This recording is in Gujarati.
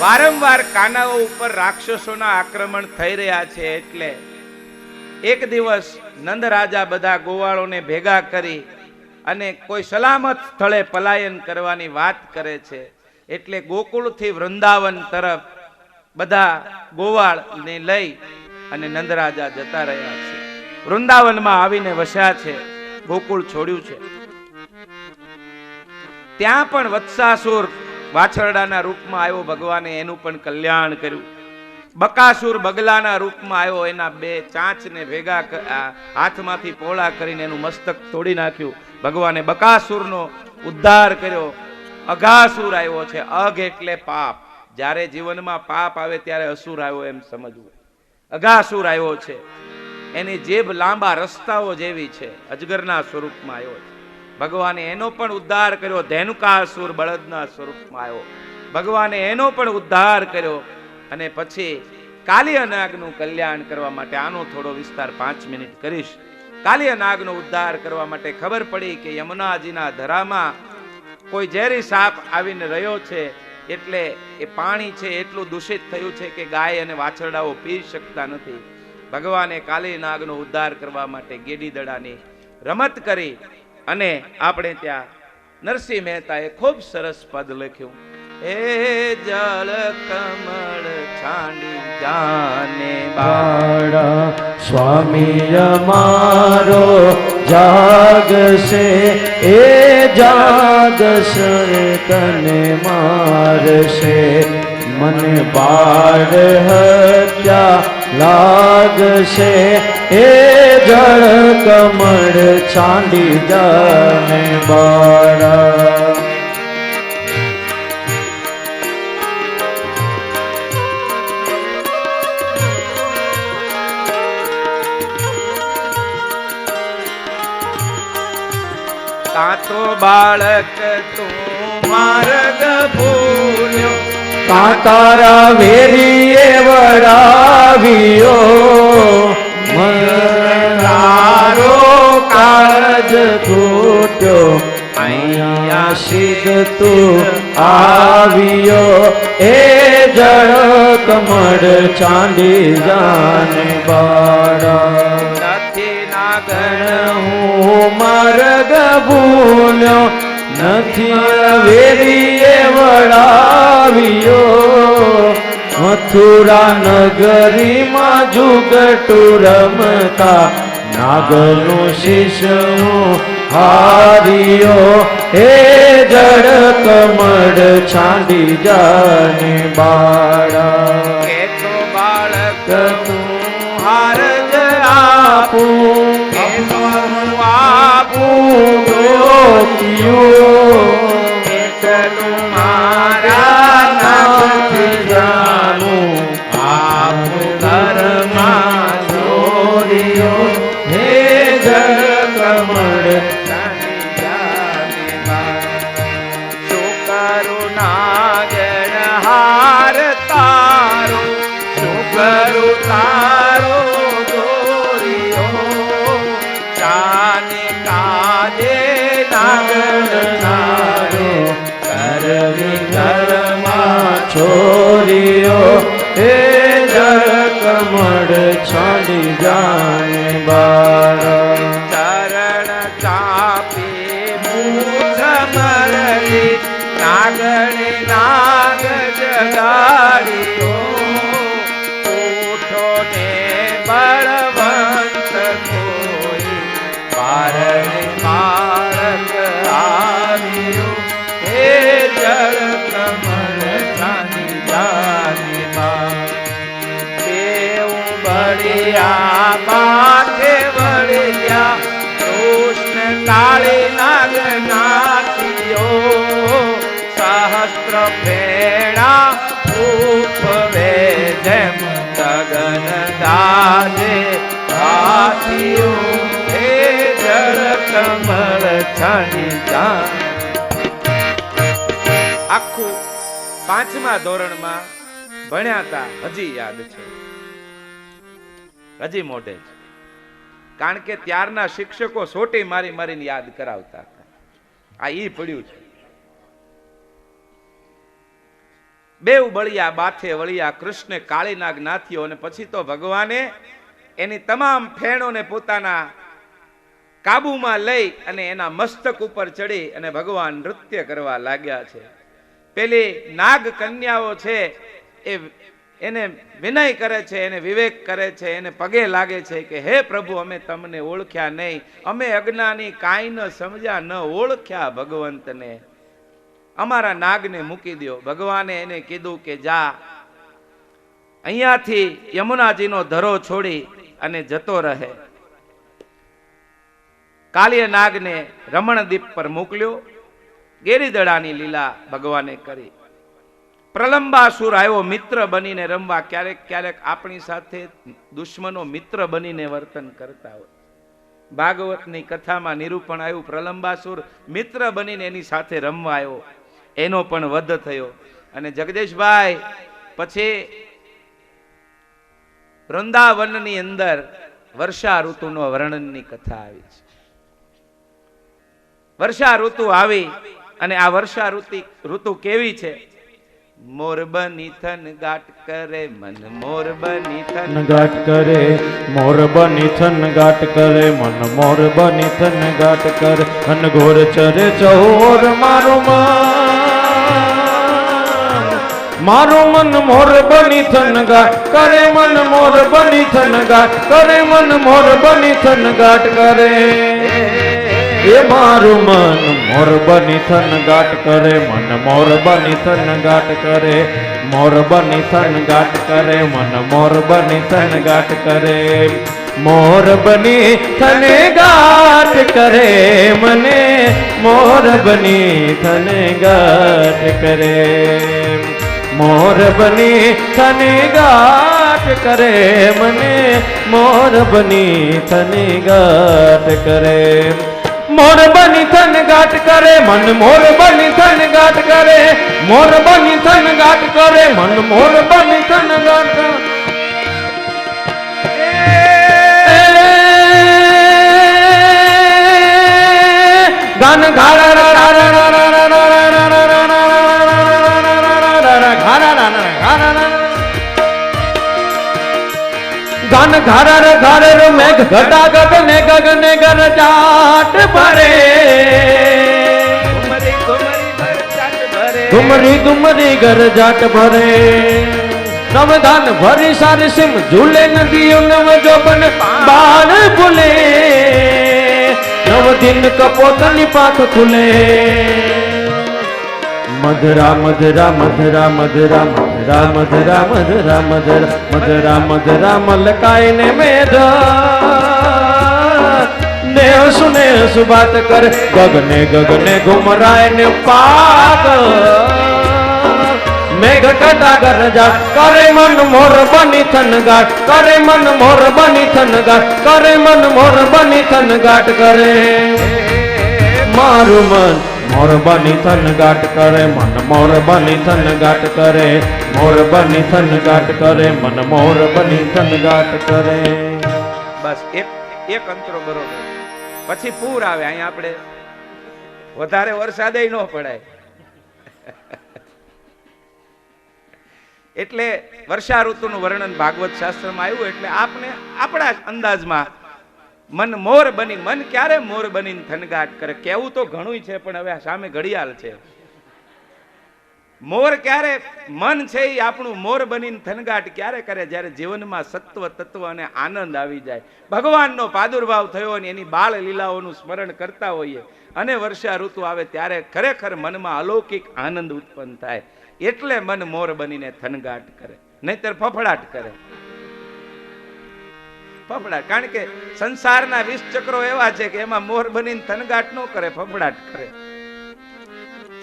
વારંવાર કાનાઓ ઉપર રાક્ષસોના આક્રમણ થઈ રહ્યા છે એટલે એક દિવસ નંદ રાજા બધા ગોવાળોને ભેગા કરી અને કોઈ સલામત સ્થળે પલાયન કરવાની વાત કરે છે. એટલે ગોકુળથી વૃંદાવન તરફ બધા ગોવાળને લઈ અને નંદરાજા જતા રહ્યા છે. વૃંદાવનમાં આવીને વસ્યા છે. ગોકુળ છોડ્યું છે. ત્યાં પણ વત્સાસુર વાછરડાના રૂપમાં આવ્યો ભગવાને એનું પણ કલ્યાણ કર્યું. બકાસુર બગલાના રૂપમાં આવ્યો, એના બે ચાંચને ભેગા હાથમાંથી પોળા કરીને એનું મસ્તક તોડી નાખ્યું. ભગવાને બકાસુરનો ઉદ્ધાર કર્યો. અઘાસુર આવ્યો છે, અઘ એટલે પાપ. જ્યારે જીવનમાં પાપ આવે ત્યારે અસુર આવ્યો એમ સમજવું. અઘાસુર આવ્યો છે. એની જેબ લાંબા રસ્તાઓ જેવી છે, અજગરના સ્વરૂપમાં આવ્યો છે. ભગવાને એનો પણ ઉદ્ધાર કર્યો. ધેનુકાસુર બળદના સ્વરૂપમાં આવ્યો. ભગવાને એનો પણ ઉદ્ધાર કર્યો અને પછી નાગનું કલ્યાણ કરવા માટે આનો થોડો વિસ્તાર પાંચ મિનિટ કરીશ. નાગનો ઉદ્ધાર કરવા માટે ખબર પડી કે યમુનાજીના ધરામાં કોઈ ઝેરી સાપ આવીને રહ્યો છે એટલે એ પાણી છે એટલું દૂષિત થયું છે કે ગાય અને વાછરડાઓ પી શકતા નથી. ભગવાને કાલી નાગનો ઉદ્ધાર કરવા માટે ગેડી દડાની રમત કરી અને આપણે ત્યાં નરસિંહ મહેતાએ ખૂબ સરસ પદ લખ્યું. એ જળ કમળ છાંડી જાને બાળા સ્વામી અમારો જાગશે, એ જાગશે તને મારશે. મને બાળ હત્યા લાગશે એ જળ કમળ છાંડી જાને બાળા કાં તો બાળક તું માર્ગ ભૂલ્યો. કાતારા વેરીએ વડાવ્યો. કાળજ અહીંયા સિદ્ધ તું આવ્યો. એ જળ કમળ ચાંદી જાને બાળા નથી નાગણ હું માર્ગ ભૂલ્યો નથી. વેરીએ વળાવ્યો મથુરા નગરીમાં જુગટુ રમતા નાગનું શિષ્ય હારિયો હાર્યો હે જડ કમળ છાંડી જાને બાળા કે તો બાળક તું હાર જ આપું કે તો હું આપું કરું તારો દોરિયો ચાને કાજે નાગણ નારો કરવી ઘરમાં છોરીઓ. હે જળ કમળ છાડી જાને બાળા ચરણ ચાપી મૂછ મરલી નાગણી નાગ જગાડીઓ ફેણા ઉપવે જેમ ગગન દાજે હાથીઓ હે જળ કમળ છાણી જા આખું પાંચમા ધોરણમાં ભણ્યા હતા હજી યાદ છે. હજી મોઢે છે. કારણ કે ત્યારના શિક્ષકો સોટી મારી મારીને યાદ કરાવતા હતા. આ ઈ પડ્યું છે. બેવ બળિયા, બાથે વળિયા, કૃષ્ણે કાળીનાગ નાથ્યો અને પછી તો ભગવાને એની તમામ ફેણોને પોતાના કાબુમાં લઈ અને એના મસ્તક ઉપર ચડી અને ભગવાન નૃત્ય કરવા લાગ્યા છે. પેલી નાગ કન્યાઓ છે, એ એને વિનય કરે છે, એને વિવેક કરે છે, એને પગે લાગે છે કે, હે પ્રભુ, અમે તમને ઓળખ્યા નહીં. અમે અજ્ઞાની કાંઈ ન સમજ્યા, ન ઓળખ્યા ભગવંતને. અમારા નાગને મૂકી દો ભગવાને એને કીધું કે જા. અહીંયાથી યમુનાજીનો ધરો છોડી અને જતો રહે. કાલિય નાગને રમણદીપ પર મોકલ્યો. ગેરીદડાની લીલા ભગવાને કરી. પ્રલંબાસુર આવ્યો મિત્ર બનીને રમવા. ક્યારેક ક્યારેક આપણી સાથે દુશ્મનો મિત્ર બનીને વર્તન કરતા હોય. ભાગવતની કથામાં નિરૂપણ આવ્યું, પ્રલંબાસુર મિત્ર બનીને એની સાથે રમવા આવ્યો. એનો પણ વધ થયો. અને જગદીશભાઈ પછી વૃંદાવનની અંદર વર્ષા ઋતુનો વર્ણનની કથા આવી છે. વર્ષા ઋતુ આવી અને આ વર્ષા ઋતુ ઋતુ કેવી છે? મોર ગાટ કરે મન, મોર બની થન ગાટ કરે, મોર ગાટ કરે મન, મોર ગાટ કરે. ઘન ઘોર ચરે ચોર મારું મન. મારું મન મોર બની થનગાટ કરે મન મોર બની થનગાટ કરે મન મોર બની થનગાટ કરે. એ મારું મન મોર બની થનગાટ કરે, મન મોર બની થનગાટ કરે, મોર બની થનગાટ કરે, મન મોર બની થનગાટ કરે. મોર બની થને ગાટ કરે, મને મોર બની થને ગાટ કરે. મોર બની થને ગાટ કરે મને. મોર બની થને ગાટ કરે. મોર બની થન ગાટ કરે મન, મોર બની થન ગાટ કરે. મોર બની થન ગાટ કરે મન, મોર બની થન ગાટ ગાન ઘારા ગાન ઘર ઘર મેઘ ઘટા ગગને ગગને ગરજાટ ભરે. ઘુમરી ઘુમરી ઘર જાટ ભરે. નવધાન ભરી સાર સિમ ઝૂલે નદીઓ નવ જોબન બાળ ભૂલે. નવ દિન કપોતની પાંખ ખુલે. મધરા મધરા મધરા મધરા મધરા મધરા મધરા મધરા મધરા મધરા મલકાય ને મેઢ ને સુને સુબાત કર ગગને ગગને ઘુમરાય ને પાગ મેઘ કટા ગરજા કરે મન મોર બની થન ગાટ કરે મન મોર બની થન ગાટ કરે મન મોર બની થન ગાટ કરે મારું મન મોર બની થન ગાટ કરે, મન મોર બની થન ગાટ કરે, મોર બની થન ગાટ કરે, મન મોર બની થન ગાટ કરે. બસ એક એક અંતરો બરોબર. પછી પૂર આવે, અહીંયા આપણે વધારે વરસાદે ન પડાય. એટલે વર્ષા ઋતુનું વર્ણન ભાગવત શાસ્ત્રમાં આવ્યું, એટલે આપને આપણા અંદાજમાં મન મોર બની, મન ક્યારે મોર બનીને થનગાટ કરે? કેવું તો ઘણું છે, પણ હવે સામે ઘડિયાળ છે. મોર ક્યારે મન છે એ આપણું મોર બનીને થનગાટ ક્યારે કરે? જ્યારે જીવનમાં સત્વ, તત્વ અને આનંદ આવી જાય. ભગવાનનો પ્રાદુર્ભાવ થયો અને એની બાળ લીલાઓનું સ્મરણ કરતા હોઈએ. અને વર્ષા ઋતુ આવે ત્યારે ખરેખર મનમાં અલૌકિક આનંદ ઉત્પન્ન થાય. એટલે મન મોર બનીને થનગાટ કરે. નહીતર ફફડાટ કરે. ફફડાટ. કારણ કે સંસારના વીસ ચક્રો એવા છે કે એમાં મોર બનીને થનગાટ ન કરે, ફફડાટ કરે.